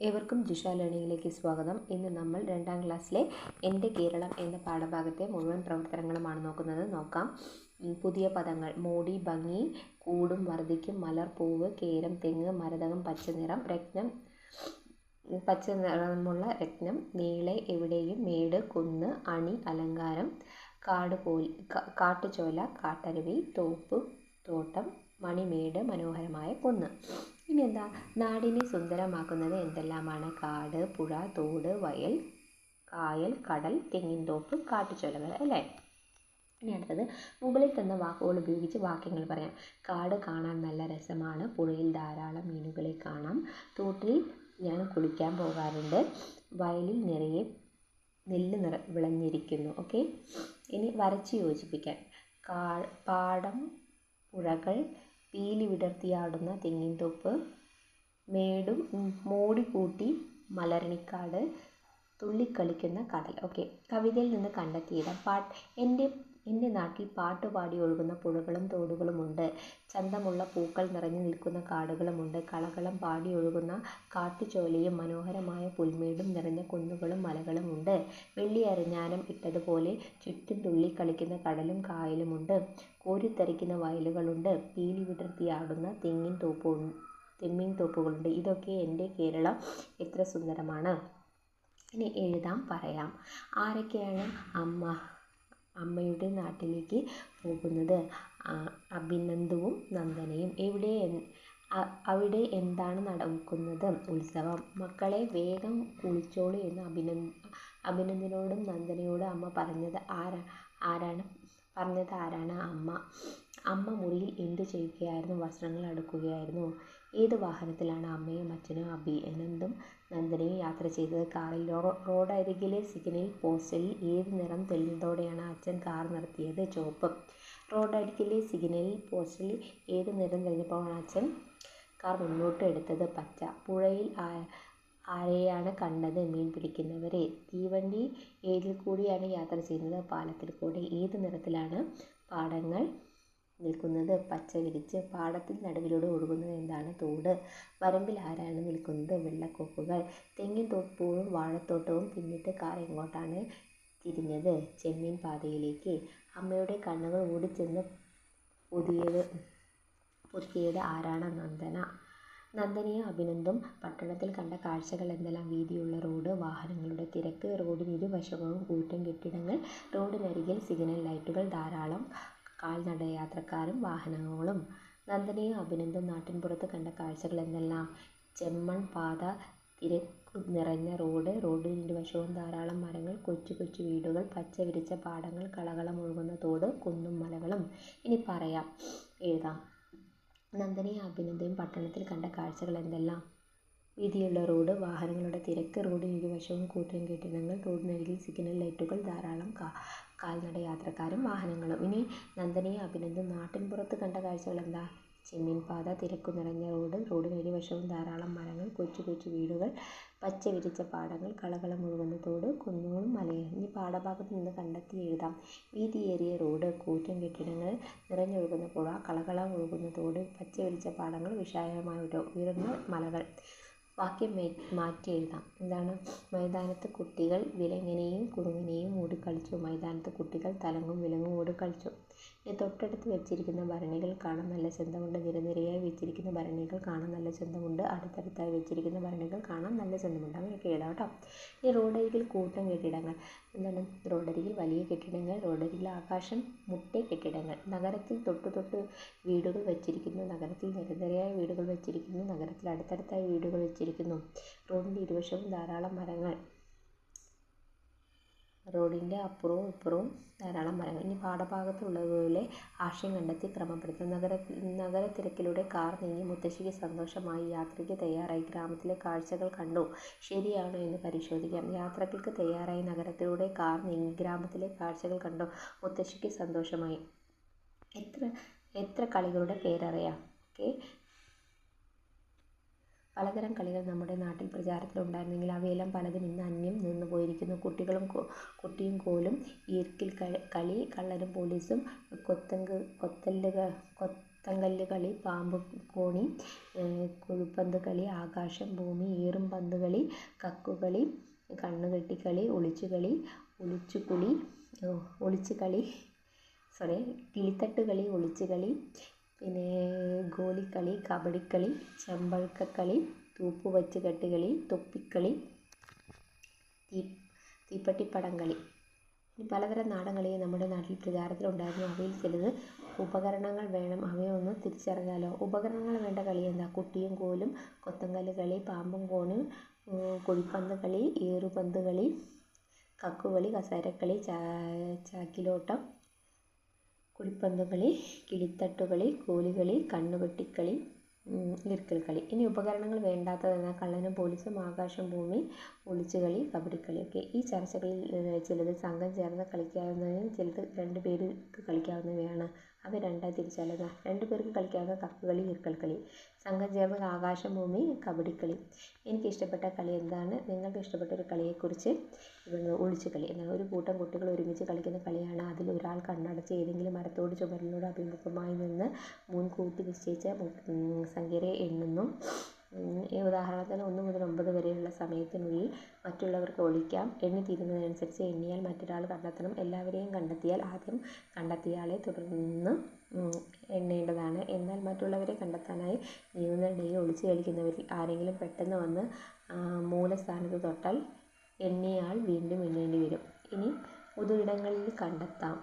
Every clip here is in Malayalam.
ഏവർക്കും ജിഷ ലേണിംഗിലേക്ക് സ്വാഗതം. ഇന്ന് നമ്മൾ രണ്ടാം ക്ലാസ്സിലെ എന്റെ കേരളം എന്ന പാഠഭാഗത്തെ മുഴുവൻ പ്രവർത്തനങ്ങളുമാണ് നോക്കുന്നത്. നോക്കാം. പുതിയ പദങ്ങൾ. മോടി ഭംഗി കൂടും വർദ്ധിക്കും മലർ പൂവ് കേരം തെങ്ങ് മരതകം പച്ചനിറം രത്നം പച്ച നിറമുള്ള രത്നം നീളെ എവിടെയും മേട് കുന്ന് അണി അലങ്കാരം കാട് പോൽ കാട്ടുചോല കാട്ടരുവി തോപ്പ് തോട്ടം മണിമേട് മനോഹരമായ കുന്ന്. ഇനി എന്താ നാടിനെ സുന്ദരമാക്കുന്നത് എന്തെല്ലാമാണ്? കാട് പുഴ തോട് വയൽ കായൽ കടൽ തെങ്ങിൻതോപ്പ് കാട്ടുചോലകൾ അല്ലേ? ഇനി അടുത്തത് മുകളിൽ തന്ന വാക്കുകൾ ഉപയോഗിച്ച് വാക്യങ്ങൾ പറയാം. കാട് കാണാൻ നല്ല രസമാണ്. പുഴയിൽ ധാരാളം മീനുകളെ കാണാം. തോട്ടിൽ ഞാൻ കുളിക്കാൻ പോകാറുണ്ട്. വയലിൽ നിറയെ നെല്ല് നിറ വിളഞ്ഞിരിക്കുന്നു. ഓക്കെ? ഇനി വരച്ച് യോജിപ്പിക്കാൻ. കാ പാടം പുഴകൾ പീലി വിടർത്തിയാടുന്ന തെങ്ങിൻതോപ്പ് മേടും മോടികൂട്ടി മോടി കൂട്ടി മലരണിക്കാട് തുള്ളിക്കളിക്കുന്ന കടൽ. ഓക്കെ കവിതയിൽ നിന്ന് കണ്ടെത്തിയത് പാട്ട് എന്റെ എന്റെ നാട്ടിൽ പാട്ടുപാടി ഒഴുകുന്ന പുഴകളും തോടുകളുമുണ്ട് ചന്തമുള്ള പൂക്കൾ നിറഞ്ഞു നിൽക്കുന്ന കാടുകളുമുണ്ട് കളകളം പാടി ഒഴുകുന്ന കാട്ടുചോലയും മനോഹരമായ പുൽമേടും നിറഞ്ഞ കുന്നുകളും മലകളുമുണ്ട് വെള്ളി അരഞ്ഞാനം ഇട്ടതുപോലെ ചുറ്റും തുള്ളിക്കളിക്കുന്ന കടലും കായലുമുണ്ട് കോരിത്തരിക്കുന്ന വയലുകളുണ്ട്. പീലി വിടർത്തിയാടുന്ന തെങ്ങിൻ തോപ്പു തെമ്മിൻ തോപ്പുകളുണ്ട്. ഇതൊക്കെ എന്റെ കേരളം എത്ര സുന്ദരമാണ്. ഇനി എഴുതാം പറയാം. ആരൊക്കെയാണ് അമ്മ അമ്മയുടെ നാട്ടിലേക്ക് പോകുന്നത്? അഭിനന്ദുവും നന്ദനയും. എവിടെ അവിടെ എന്താണ് നടക്കുന്നത്? ഉത്സവം. മക്കളെ വേഗം കുളിച്ചോളൂ എന്ന് അഭിനന്ദ് അഭിനന്ദനോടും നന്ദനയോടും അമ്മ പറഞ്ഞത് ആരാ ആരാണ്? പറഞ്ഞത് ആരാണ് അമ്മ? അമ്മ മുറിയിൽ എന്ത് ചെയ്യുകയായിരുന്നു? വസ്ത്രങ്ങൾ അടുക്കുകയായിരുന്നു. ഏത് വാഹനത്തിലാണ് അമ്മയും അച്ഛനും അബി എന്നും നന്ദനയും യാത്ര ചെയ്തത്? കാറിൽ റോഡരികിലെ സിഗ്നൽ പോസ്റ്റിൽ ഏത് നിറം തെളിഞ്ഞതോടെയാണ് അച്ഛൻ കാർ നിർത്തിയത്? ചുവപ്പ്. റോഡരികിലെ സിഗ്നൽ പോസ്റ്റിൽ ഏത് നിറം തെളിഞ്ഞപ്പോഴാണ് അച്ഛൻ കാർ മുന്നോട്ട് എടുത്തത്? പച്ച. പുഴയിൽ ആ- ആരെയാണ് കണ്ടത്? മീൻ പിടിക്കുന്നവരെ. തീവണ്ടി ഏതിൽ കൂടിയാണ് യാത്ര ചെയ്യുന്നത്. പാലത്തിൽ കൂടി ഏത് നിറത്തിലാണ് പാടങ്ങൾ നിൽക്കുന്നത്? പച്ച വിരിച്ച് പാടത്തിൽ നടുവിലൂടെ ഒഴുകുന്നത് എന്താണ്? തോട്. വരമ്പിൽ ആരാണ് നിൽക്കുന്നത്? വെള്ളക്കൊക്കുകൾ തെങ്ങിൻ തോപ്പുകളും വാഴത്തോട്ടവും പിന്നിട്ട് കാർ എങ്ങോട്ടാണ് തിരിഞ്ഞത്. ചെമ്മീൻ പാതയിലേക്ക്. അമ്മയുടെ കണ്ണുകൾ ഓടിച്ചെന്ന് പുതിയത് പുതിയത് ആരാണ് നന്ദന? നന്ദനയും അഭിനന്ദും പട്ടണത്തിൽ കണ്ട കാഴ്ചകൾ എന്തെല്ലാം? വീതിയുള്ള റോഡ് വാഹനങ്ങളുടെ തിരക്ക് റോഡിന് ഇരുവശവും കൂറ്റൻ കെട്ടിടങ്ങൾ റോഡിനരികിൽ സിഗ്നൽ ലൈറ്റുകൾ ധാരാളം കാൽനട യാത്രക്കാരും വാഹനങ്ങളും. നന്ദനയും അഭിനന്ദും നാട്ടിൻപുറത്ത് കണ്ട കാഴ്ചകൾ എന്തെല്ലാം? ചെമ്മൺ പാത തിരക്ക് നിറഞ്ഞ റോഡ് റോഡിന് ഇരുവശവും ധാരാളം മരങ്ങൾ കൊച്ചു കൊച്ചു വീടുകൾ പച്ച വിരിച്ച പാടങ്ങൾ കളകളം ഒഴുകുന്ന തോട് കുന്നും മലകളും. ഇനി പറയാം എഴുതാം. നന്ദനയും അഭിനന്ദയും പട്ടണത്തിൽ കണ്ട കാഴ്ചകൾ എന്തെല്ലാം? വീതിയുള്ള റോഡ് വാഹനങ്ങളുടെ തിരക്ക് റോഡിന് ഇരുവശവും കൂറ്റൻ കെട്ടിടങ്ങൾ റോഡിനരികിൽ സിഗ്നൽ ലൈറ്റുകൾ ധാരാളം കാ കാൽനട യാത്രക്കാരും വാഹനങ്ങളും. ഇനി നന്ദനയും അഭിനന്ദും നാട്ടിൻപുറത്ത് കണ്ട കാഴ്ചകൾ എന്താ? ചെമ്മീൻ പാത തിരക്കു നിറഞ്ഞ റോഡ് റോഡിന് ഇരുവശവും ധാരാളം മരങ്ങൾ കൊച്ചു കൊച്ചു വീടുകൾ പച്ച വിരിച്ച പാടങ്ങൾ കളകളം ഒഴുകുന്ന തോട് കുന്നുകളും മലയും. ഇനി പാഠഭാഗത്ത് നിന്ന് കണ്ടെത്തി എഴുതാം. വീതിയേറിയ റോഡ് കൂറ്റൻ കെട്ടിടങ്ങൾ നിറഞ്ഞൊഴുകുന്ന പുഴ കളകളം ഒഴുകുന്ന തോട് പച്ച വിരിച്ച പാടങ്ങൾ വിശാലമായ ഉയർന്ന മലകൾ. വാക്യം മാറ്റി എഴുതാം. എന്താണ്? മൈതാനത്ത് കുട്ടികൾ വിലങ്ങനെയും കുറുങ്ങനെയും ഓടിക്കളിച്ചു. മൈതാനത്ത് കുട്ടികൾ തലങ്ങും വിലങ്ങും ഓടിക്കളിച്ചു. തൊട്ടടുത്ത് വെച്ചിരിക്കുന്ന ഭരണികൾ കാണാൻ നല്ല ചന്തമുണ്ട്. നിരനിരയായി വെച്ചിരിക്കുന്ന ഭരണികൾ കാണാൻ നല്ല ചന്തമുണ്ട്. അടുത്തടുത്തായി വെച്ചിരിക്കുന്ന ഭരണികൾ കാണാൻ നല്ല ചന്തമുണ്ട്. അങ്ങനെയൊക്കെ എഴുതാം കേട്ടോ. ഇനി റോഡരികിൽ കൂട്ടം കെട്ടിടങ്ങൾ. എന്താണ്? റോഡരികിൽ വലിയ കെട്ടിടങ്ങൾ റോഡരികിൽ ആകാശം മുട്ട കെട്ടിടങ്ങൾ. നഗരത്തിൽ തൊട്ട് തൊട്ട് വീടുകൾ വെച്ചിരിക്കുന്നു. നഗരത്തിൽ നിരനിരയായ വീടുകൾ വെച്ചിരിക്കുന്നു. നഗരത്തിൽ അടുത്തടുത്തായി വീടുകൾ വെച്ചിരിക്കുന്നു. റോഡിന്റെ ഇരുവശവും ധാരാളം മരങ്ങൾ. റോഡിന്റെ അപ്പുറവും ഇപ്പുറവും ധാരാളം മരങ്ങൾ. ഇനി പാഠഭാഗത്തുള്ളതുപോലെ ആശയം കണ്ടെത്തി ക്രമപ്പെടുത്തും. നഗര നഗരത്തിരക്കിലൂടെ കാർ നീങ്ങി മുത്തശ്ശിക്ക് സന്തോഷമായി യാത്രയ്ക്ക് തയ്യാറായി. ഗ്രാമത്തിലെ കാഴ്ചകൾ കണ്ടു. ശരിയാണോ എന്ന് പരിശോധിക്കാം. യാത്രയ്ക്ക് തയ്യാറായി നഗരത്തിലൂടെ കാർ നീങ്ങി ഗ്രാമത്തിലെ കാഴ്ചകൾ കണ്ടു. മുത്തശ്ശിക്ക് സന്തോഷമായി. എത്ര എത്ര കളികളുടെ പേരറിയാം. ഓക്കെ പലതരം കളികൾ നമ്മുടെ നാട്ടിൽ പ്രചാരത്തിലുണ്ടായിരുന്നെങ്കിൽ അവയെല്ലാം പലതും ഇന്ന് അന്യം നിന്നു പോയിരിക്കുന്നു. കുട്ടികളും കുട്ടിയും കോലും ഈർക്കിൽ കളി കളി കള്ളനും പോലീസും കൊത്തങ്ക് കൊത്തല്ലുക കൊത്തങ്കല്ല് കളി പാമ്പ് കോണി കുഴിപ്പന്ത് കളി ആകാശം ഭൂമി ഏറും പന്ത് കളി കക്കുകളി കണ്ണുകെട്ടിക്കളി ഒളിച്ചുകളി ഒളിച്ചുകുളി ഒളിച്ചുകളി സോറി കിളിത്തട്ട് കളി ഒളിച്ച് കളി പിന്നെ ഗോലിക്കളി കബഡിക്കളി ചെമ്പഴക്കക്കളി തൂപ്പ് വച്ച് കെട്ടുകളി തൊപ്പിക്കളി തീ തീപ്പെട്ടിപ്പടം കളി പലതരം നാടൻ കളി നമ്മുടെ നാട്ടിൽ പ്രചാരത്തിലുണ്ടായിരുന്നു. അവയിൽ ചിലത് ഉപകരണങ്ങൾ വേണം. അവയെ ഒന്ന് തിരിച്ചറിഞ്ഞാലോ ഉപകരണങ്ങൾ വേണ്ട കളി എന്താ? കുട്ടിയും കോലും കൊത്തങ്കല്ല് കളി പാമ്പും കോണും കുഴിപ്പന്ത് കളി ഏറുപന്ത് കളി കക്കുകളി കസേരക്കളി ചാക്കിലോട്ടം കുഴിപ്പന്ത് കളി കിളിത്തട്ടുകളി കോലുകളി കണ്ണുവെട്ടിക്കളി ഈർക്കൽ കളി ഇനി ഉപകരണങ്ങൾ വേണ്ടാത്തതെന്നാൽ കള്ളനും പോലീസും ആകാശം ഭൂമി ഒളിച്ചുകളി കബഡിക്കളി ഒക്കെ. ഈ ചർച്ചകളിൽ ചിലത് സംഘം ചേർന്ന് കളിക്കാവുന്നവയും ചിലത് രണ്ട് പേർക്ക് കളിക്കാവുന്നവയാണ്. അവ രണ്ടായി തിരിച്ചാലുക രണ്ട് പേർക്ക് കളിക്കാവുന്ന കക്കുകളി കളി സംഘം ചേർന്ന് ആകാശം ഭൂമി കബഡിക്കളി. എനിക്ക് ഇഷ്ടപ്പെട്ട കളി എന്താണ്? നിങ്ങൾക്ക് ഇഷ്ടപ്പെട്ട ഒരു കളിയെക്കുറിച്ച് ഒളിച്ചുകളി എന്നാൽ ഒരു കൂട്ടം കുട്ടികൾ ഒരുമിച്ച് കളിക്കുന്ന കളിയാണ്. അതിൽ ഒരാൾ കണ്ണടച്ച് ഏതെങ്കിലും മരത്തോട് ചുമരിനോട് അഭിമുഖമായി നിന്ന് മുൻകൂട്ടി നിശ്ചയിച്ച സംഖ്യരെ എണ്ണുന്നു. ഉദാഹരണത്തിന് ഒന്ന് മുതൽ ഒമ്പത് വരെയുള്ള സമയത്തിനുള്ളിൽ മറ്റുള്ളവർക്ക് ഒളിക്കാം. എണ്ണി തീരുന്നതിനനുസരിച്ച് എണ്ണിയാൽ മറ്റൊരാൾ കണ്ടെത്തണം. എല്ലാവരെയും കണ്ടെത്തിയാൽ ആദ്യം കണ്ടെത്തിയയാളെ തുടർന്ന് എണ്ണേണ്ടതാണ്. എന്നാൽ മറ്റുള്ളവരെ കണ്ടെത്താനായി നീങ്ങുന്നതിനിടയിൽ ഒളിച്ചു കളിക്കുന്നവരിൽ ആരെങ്കിലും പെട്ടെന്ന് വന്ന് മൂലസ്ഥാനത്ത് തൊട്ടാൽ എണ്ണിയാൽ വീണ്ടും എണ്ണേണ്ടി വരും ഇനി പൊതു ഇടങ്ങളിൽ കണ്ടെത്താം.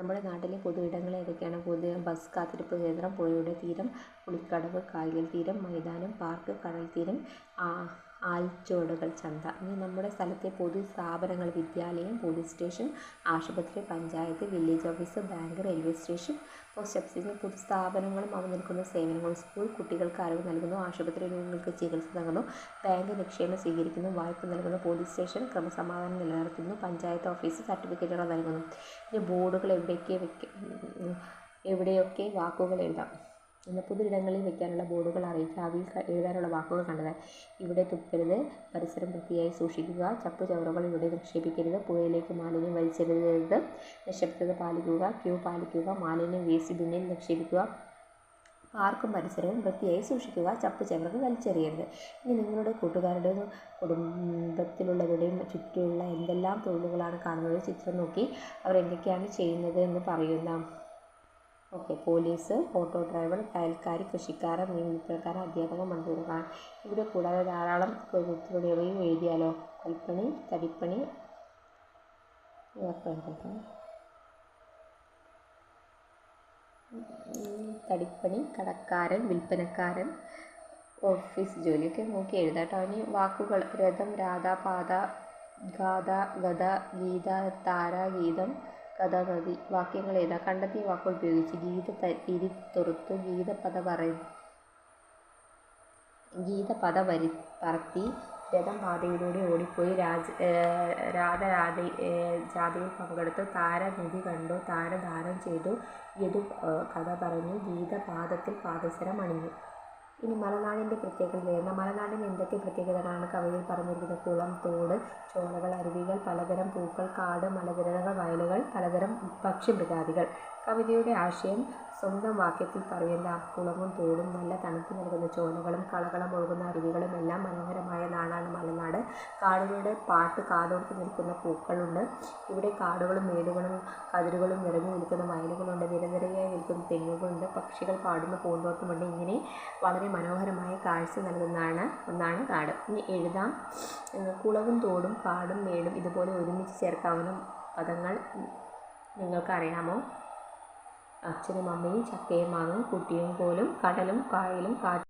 നമ്മുടെ നാട്ടിലെ പൊതു ഇടങ്ങൾ ഏതൊക്കെയാണ്? പൊതു ബസ് കാത്തിരിപ്പ് കേന്ദ്രം പുഴയുടെ തീരം പുളിക്കടവ് കായൽ തീരം മൈതാനം പാർക്ക് കടൽ തീരം ആൽച്ചുവടുകൾ ചന്ത. ഇനി നമ്മുടെ സ്ഥലത്തെ പൊതു സ്ഥാപനങ്ങൾ വിദ്യാലയം പോലീസ് സ്റ്റേഷൻ ആശുപത്രി panchayat village office bank railway station post office എന്നീ പൊതു സ്ഥാപനങ്ങളും അവ നൽകുന്ന സേവനങ്ങൾ സ്കൂൾ കുട്ടികൾക്ക് അറിവ് നൽകുന്നു. ആശുപത്രി രോഗികൾക്ക് ചികിത്സ നൽകുന്നു. ബാങ്ക് നിക്ഷേപം സ്വീകരിക്കുന്നു. വായ്പ നൽകുന്നു. പോലീസ് സ്റ്റേഷൻ ക്രമസമാധാനം നിലനിർത്തുന്നു. പഞ്ചായത്ത് ഓഫീസ് സർട്ടിഫിക്കറ്റുകൾ നൽകുന്നു. ഇനി ബോർഡുകൾ എവിടെയൊക്കെ വെക്ക എവിടെയൊക്കെ വാക്കുകൾ എഴുതാം? എന്ന പൊതുയിടങ്ങളിൽ വെക്കാനുള്ള ബോർഡുകൾ അറിയിക്കുക അവയിൽ എഴുതാനുള്ള വാക്കുകൾ കണ്ടെത്താൻ ഇവിടെ തുപ്പരുത്. പരിസരം വൃത്തിയായി സൂക്ഷിക്കുക. ചപ്പു ചവറുകൾ ഇവിടെ നിക്ഷേപിക്കരുത്. പുഴയിലേക്ക് മാലിന്യം വലിച്ചെറിയരുത്. നിശബ്ദത പാലിക്കുക. ക്യൂ പാലിക്കുക. മാലിന്യം വേസ്റ്റ് ബിന്നിൽ നിക്ഷേപിക്കുക. പാർക്കും പരിസരവും വൃത്തിയായി സൂക്ഷിക്കുക. ചപ്പ് ചവറുകൾ വലിച്ചെറിയരുത്. ഇനി നിങ്ങളുടെ കൂട്ടുകാരുടെയും കുടുംബത്തിലുള്ളവരുടെയും ചുറ്റുമുള്ള എന്തെല്ലാം തൊഴിലുകളാണ് കാണുന്നത്? ചിത്രം നോക്കി. അവർ എന്തൊക്കെയാണ് ചെയ്യുന്നത് എന്ന് പറയുന്ന ഓക്കെ പോലീസ് ഓട്ടോ ഡ്രൈവർ അയൽക്കാർ കൃഷിക്കാരൻ മീൻ വിൽപ്പനക്കാരൻ അധ്യാപകൻ മന്ത്രിമാർ. ഇവിടെ കൂടാതെ ധാരാളം തുടങ്ങിയവയും എഴുതിയാലോ? കൽപ്പണി തടിപ്പണി. തടിപ്പണി കടക്കാരൻ വിൽപ്പനക്കാരൻ ഓഫീസ് ജോലിയൊക്കെ നോക്കി എഴുതാട്ടോ ഇനി വാക്കുകൾ രഥം രാധ പാത ഗാഥ ഗത ഗീത താര ഗീതം കഥ നദി വാക്യങ്ങൾ ഏതാ കണ്ടെത്തിയ വാക്കുകൾ ഉപയോഗിച്ച് ഗീത തിരിത്തൊറുത്തു ഗീതപദ പറ ഗീതപദ വരി പറത്തി രഥം പാതയിലൂടെ ഓടിപ്പോയി രാജ രാധരാധ ജാതിയിൽ ജാഥയിൽ താരനിധി താര നിധി കണ്ടു. താരധാരം ചെയ്തു. യദു കഥ പറഞ്ഞു. ഗീതപാദത്തിൽ പാദസരം അണിഞ്ഞു. ഇനി മലനാടിന്റെ പ്രത്യേകത വരുന്ന മലനാടിന് എന്തൊക്കെ പ്രത്യേകതകളാണ് കവിതയിൽ പറഞ്ഞിരിക്കുന്നത്? കുളം തോട് ചോലകൾ അരുവികൾ പലതരം പൂക്കൾ കാട് മലനിരകൾ വയലുകൾ പലതരം പക്ഷിമൃഗാദികൾ. കവിതയുടെ ആശയം സ്വന്തം വാക്യത്തിൽ പറയുന്ന കുളവും തോടും നല്ല തണുപ്പ് നൽകുന്ന ചോലകളും കളകളം ഒഴുകുന്ന അരുവികളും എല്ലാം മനോഹരമായ നാടാണ് മലനാട്. കാടുകളുടെ പാട്ട് കാതോർത്ത് നിൽക്കുന്ന പൂക്കളുണ്ട്. ഇവിടെ കാടുകളും മേടുകളും കതിരുകളും നിറഞ്ഞു നിൽക്കുന്ന വയലുകളുണ്ട്. നിരനിരയായി നിൽക്കുന്ന തെങ്ങുകളുണ്ട്. പക്ഷികൾ പാടുന്ന പൂന്തോട്ടമുണ്ട്. ഇങ്ങനെ വളരെ മനോഹരമായ കാഴ്ച നൽകുന്നതാണ് ഒന്നാണ് കാട്. ഇനി എഴുതാം. കുളവും തോടും കാടും മേടും ഇതുപോലെ ഒരുമിച്ച് ചേർക്കാവുന്ന പദങ്ങൾ നിങ്ങൾക്കറിയാമോ? അച്ഛനും അമ്മയും ചക്കയും മാങ്ങും കുട്ടിയും കോലും കടലും കായലും കാറ്റും